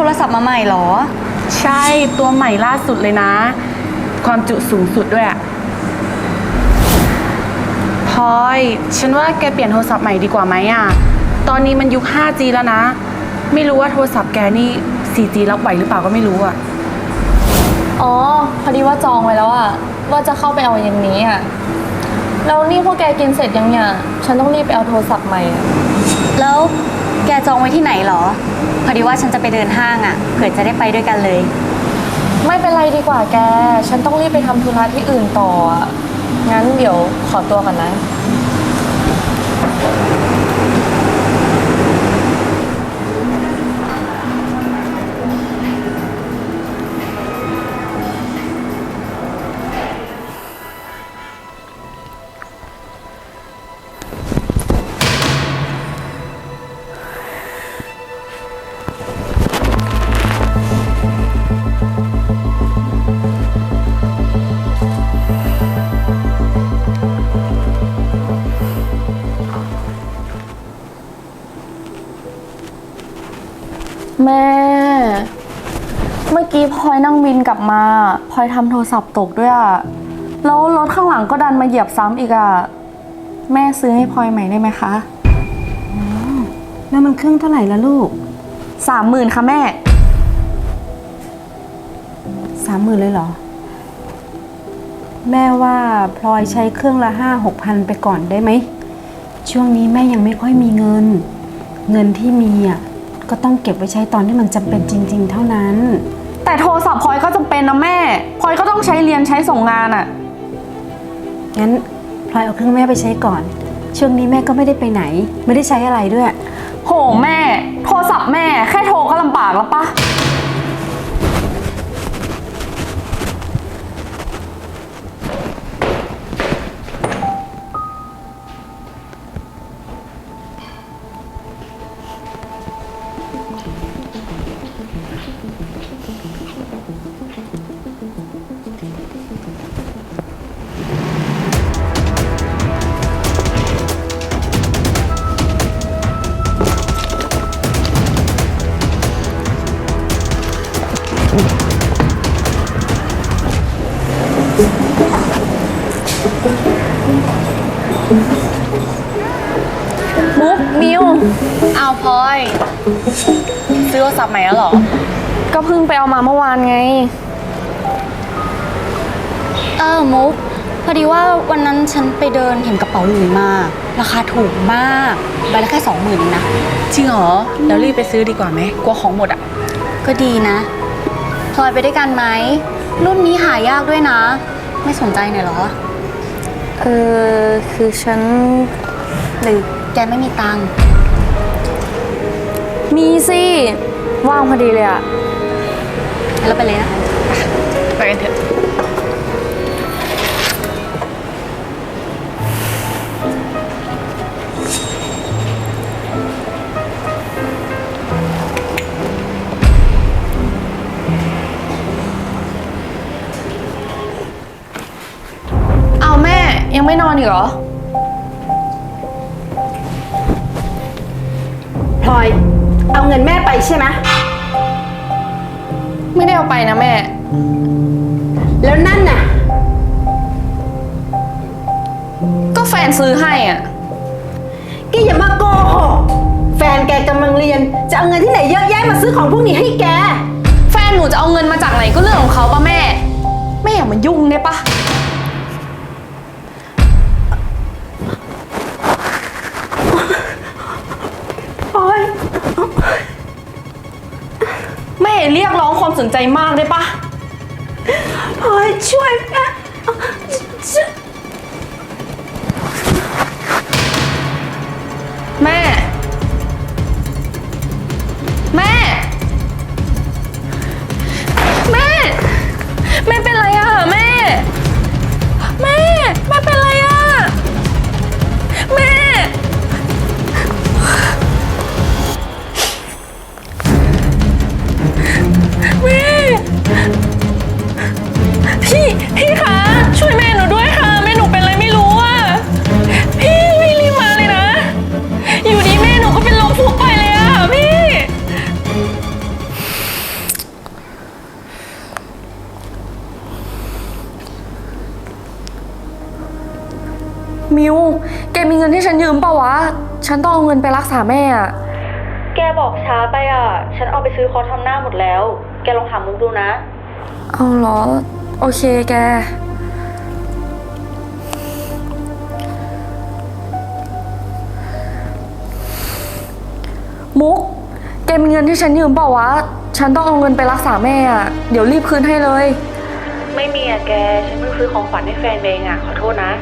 โทรศัพท์มาใหม่เหรอ ใช่ตัวใหม่ล่าสุดเลยนะ ความจุสูงสุดด้วยอะพลอย ฉันว่าแกเปลี่ยนโทรศัพท์ใหม่ดีกว่าไหมอะตอนนี้มันยุค 5G แล้วนะ ไม่รู้ว่าโทรศัพท์แกนี่ 4G รับไหวหรือเปล่าก็ไม่รู้อะอ๋อ พอดีว่าจองไว้แล้วอะว่าจะเข้าไปเอาเย็นนี้อะแล้วนี่พวกแกกินเสร็จยังเนี่ย ฉันต้องรีบไปเอาโทรศัพท์ใหม่อะแล้ว แกจองไว้ที่ไหนเหรอ พอดีว่าฉันจะไปเดินห้างอะ่ะ เผื่อจะได้ไปด้วยกันเลย ไม่เป็นไรดีกว่าแก ฉันต้องรีบไปทำธุระที่อื่นต่ออะงั้นเดี๋ยวขอตัวก่อนนะ แม่ เมื่อกี้พลอยนั่งวินกลับมาพลอยทำโทรศัพท์ตกด้วยอะแล้วรถข้างหลังก็ดันมาเหยียบซ้ำอีกอะแม่ซื้อให้พลอยใหม่ได้ไหมคะแล้วมันเครื่องเท่าไหร่ละลูกสามหมื่นค่ะแม่สามหมื่นเลยเหรอ แม่ว่าพลอยใช้เครื่องละห้าหกพันไปก่อนได้ไหม ช่วงนี้แม่ยังไม่ค่อยมีเงิน เงินที่มีอะ ก็ต้องเก็บไว้ใช้ตอนที่มันจำเป็นจริง ๆ เท่านั้น แต่โทรศัพท์พลอยก็จำเป็นนะแม่พลอยก็ต้องใช้เรียนใช้ส่งงานอะงั้นพลอยเอาเครื่องแม่ไปใช้ก่อน ช่วงนี้แม่ก็ไม่ได้ไปไหน ไม่ได้ใช้อะไรด้วย โหแม่ โทรศัพท์แม่แค่โทรก็ลำบากแล้วปะ อาพลอย ซื้อโทรศัพท์ใหม่แล้วเหรอ ก็เพิ่งไปเอามาเมื่อวานไง เออมุกพอดีว่าวันนั้นฉันไปเดินเห็นกระเป๋าหลุยมา ราคาถูกมากใบละแค่สองหมื่นเองนะ จริงเหรอ แล้วรีบไปซื้อดีกว่าไหมกลัวของหมดอะก็ดีนะพลอยไปด้วยกันไหม รุ่นนี้หายากด้วยนะ ไม่สนใจหน่อยเหรอ เออ คือฉันหรือแกไม่มีตังค์ มีสิ ว่างพอดีเลยอะงั้นเราไปเลยนะ ไปกันเถอะ เอาแม่ ยังไม่นอนอีกเหรอ พลอย เอาเงินแม่ไปใช่ไหมไม่ได้เอาไปนะแม่ แล้วนั่นน่ะ ก็แฟนซื้อให้อะ แกอย่ามาโกหกแฟนแกกำลังเรียน จะเอาเงินที่ไหนเยอะแยะมาซื้อของพวกนี้ให้แก แฟนหนูจะเอาเงินมาจากไหนก็เรื่องของเขาปะแม่ แม่อย่ามายุ่งได้ปะ ความสนใจมากได้ปะพลอยช่วยแม่ช่ ฉันต้องเอาเงินไปรักษาแม่อะแกบอกช้าไปอะ ฉันเอาไปซื้อคอร์สทำหน้าหมดแล้ว แกลองถามมุกดูนะ เอาเหรอ โอเคแก มุก แกมีเงินที่ฉันยืมเปล่าวะ ฉันต้องเอาเงินไปรักษาแม่อะเดี๋ยวรีบคืนให้เลย ไม่มีอะแก ฉันเพิ่งซื้อของขวัญให้แฟนเองอะ ขอโทษนะ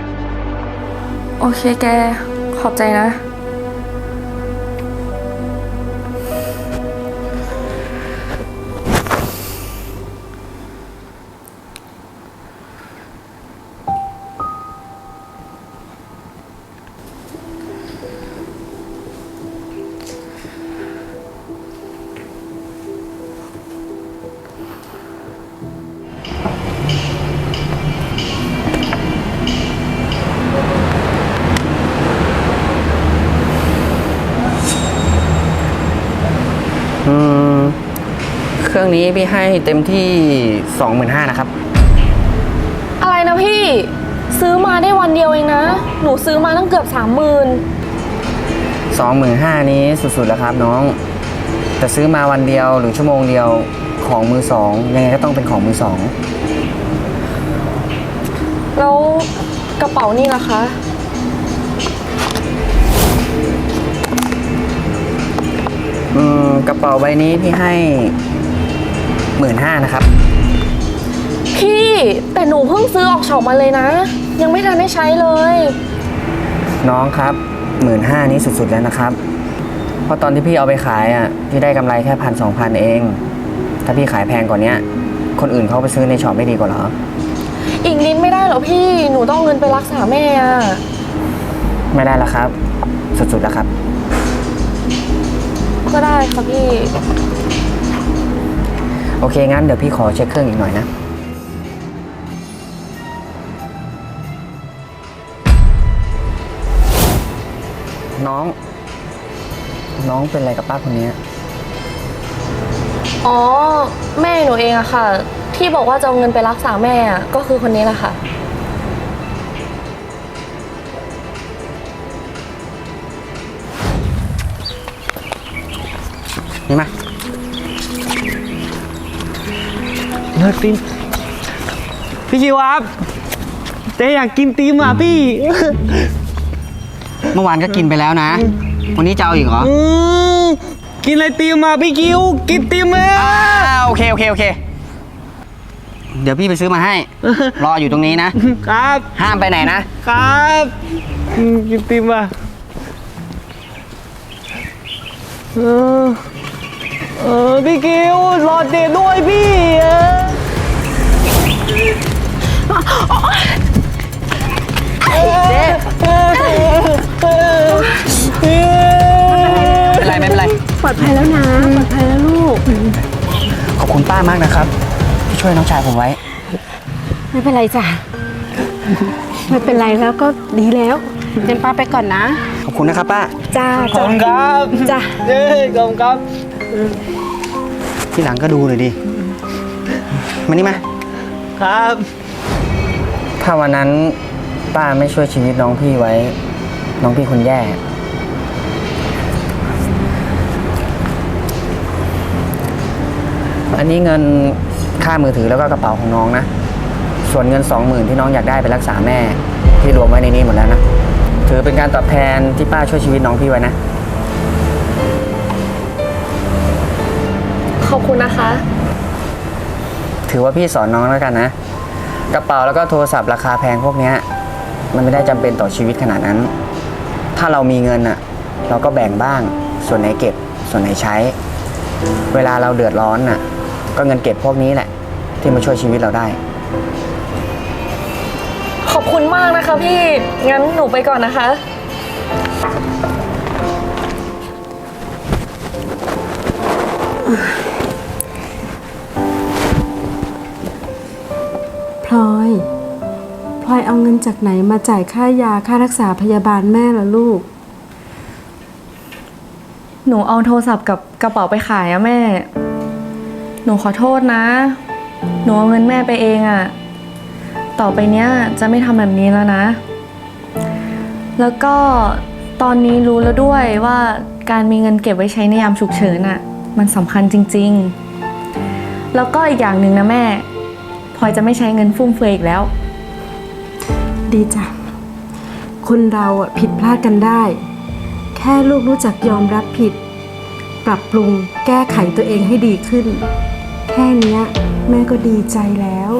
โอเคแก ขอบใจนะ เครื่องนี้พี่ให้เต็มที่ 25,000นะครับ อะไรนะพี่ ซื้อมาได้วันเดียวเองนะ หนูซื้อมาตั้งเกือบสามหมื่น25,000นี้สุดๆแล้วครับน้อง แต่ซื้อมาวันเดียวหรือชั่วโมงเดียวของมือสองยังไงก็ต้องเป็นของมือสองแล้วกระเป๋านี่ล่ะคะ อืมกระเป๋าใบนี้พี่ให้ 15,000นะครับ พี่แต่หนูเพิ่งซื้อออกช็อปมาเลยนะ ยังไม่ทันได้ใช้เลย น้องครับ15,000นี้สุดๆแล้วนะครับ เพราะตอนที่พี่เอาไปขายอะพี่ได้กำไรแค่พันสองพันเอง ถ้าพี่ขายแพงกว่าเนี้ย คนอื่นเขาไปซื้อในช็อปไม่ดีกว่าเหรอ อีกนิดไม่ได้เหรอพี่หนูต้องเอาเงินไปรักษาแม่อะไม่ได้แล้วครับ สุดๆแล้วครับ ก็ได้ค่ะพี่ โอเค งั้นเดี๋ยวพี่ขอเช็คเครื่องอีกหน่อยนะ น้อง น้องเป็นอะไรกับป้าคนนี้ อ๋อ แม่หนูเองอะค่ะ ที่บอกว่าจะเอาเงินไปรักษาแม่อะก็คือคนนี้แหละค่ะ นี่มา เลิกติมพี่ชิวครับเต้อยากกินตีมอะพี่ เมื่อวานก็กินไปแล้วนะ วันนี้จะเอาอีกเหรออืมกินอะไรตีมอะพี่คิว กินตีมเลยอ่าโอเคโอเคโอเค เดี๋ยวพี่ไปซื้อมาให้ รออยู่ตรงนี้นะ ครับ ห้ามไปไหนนะ ครับอืมกินตีมอะเออ เออพี่คิวรอเดทด้วยพี่เออเจ๊ไม่เป็นไรไม่เป็นไรปลอดภัยแล้วนะปลอดภัยแล้วลูก ขอบคุณป้ามากนะครับ ที่ช่วยน้องชายผมไว้ ไม่เป็นไรจ้ะ ไม่เป็นไรแล้วก็ดีแล้วเดี๋ยวป้าไปก่อนนะขอบ คุณนะครับป้า จ้าขอบคุณครับจ้ะเย้ขอบคุณครับ ที่หลังก็ดูหน่อยดิมานี่มา ครับ ถ้าวันนั้นป้าไม่ช่วยชีวิตน้องพี่ไว้ น้องพี่คนแย่ อันนี้เงินค่ามือถือแล้วก็กระเป๋าของน้องนะ ส่วนเงินสองหมื่นที่น้องอยากได้ไปรักษาแม่ พี่รวมไว้ในนี้หมดแล้วนะ ถือเป็นการตอบแทนที่ป้าช่วยชีวิตน้องพี่ไว้นะ ขอบคุณนะคะ ถือว่าพี่สอนน้องแล้วกันนะ กระเป๋าแล้วก็โทรศัพท์ราคาแพงพวกเนี้ย มันไม่ได้จำเป็นต่อชีวิตขนาดนั้น ถ้าเรามีเงินอะเราก็แบ่งบ้าง ส่วนไหนเก็บ ส่วนไหนใช้ เวลาเราเดือดร้อนอะก็เงินเก็บพวกนี้แหละ ที่มาช่วยชีวิตเราได้ขอบ คุณมากนะคะพี่ งั้นหนูไปก่อนนะคะ พลอย พลอยเอาเงินจากไหนมาจ่ายค่ายาค่ารักษาพยาบาลแม่ล่ะลูก หนูเอาโทรศัพท์กับกระเป๋าไปขายอะแม่ หนูขอโทษนะ หนูเอาเงินแม่ไปเองอะ ต่อไปเนี้ยจะไม่ทำแบบนี้แล้วนะ แล้วก็ตอนนี้รู้แล้วด้วยว่าการมีเงินเก็บไว้ใช้ในยามฉุกเฉินอะมันสำคัญจริง ๆ แล้วก็อีกอย่างหนึ่งนะแม่พลอยจะไม่ใช้เงินฟุ่มเฟือยอีกแล้ว ดีจ้ะ คนเราอะผิดพลาดกันได้ แค่ลูกรู้จักยอมรับผิด ปรับปรุงแก้ไขตัวเองให้ดีขึ้น แค่เนี้ยแม่ก็ดีใจแล้ว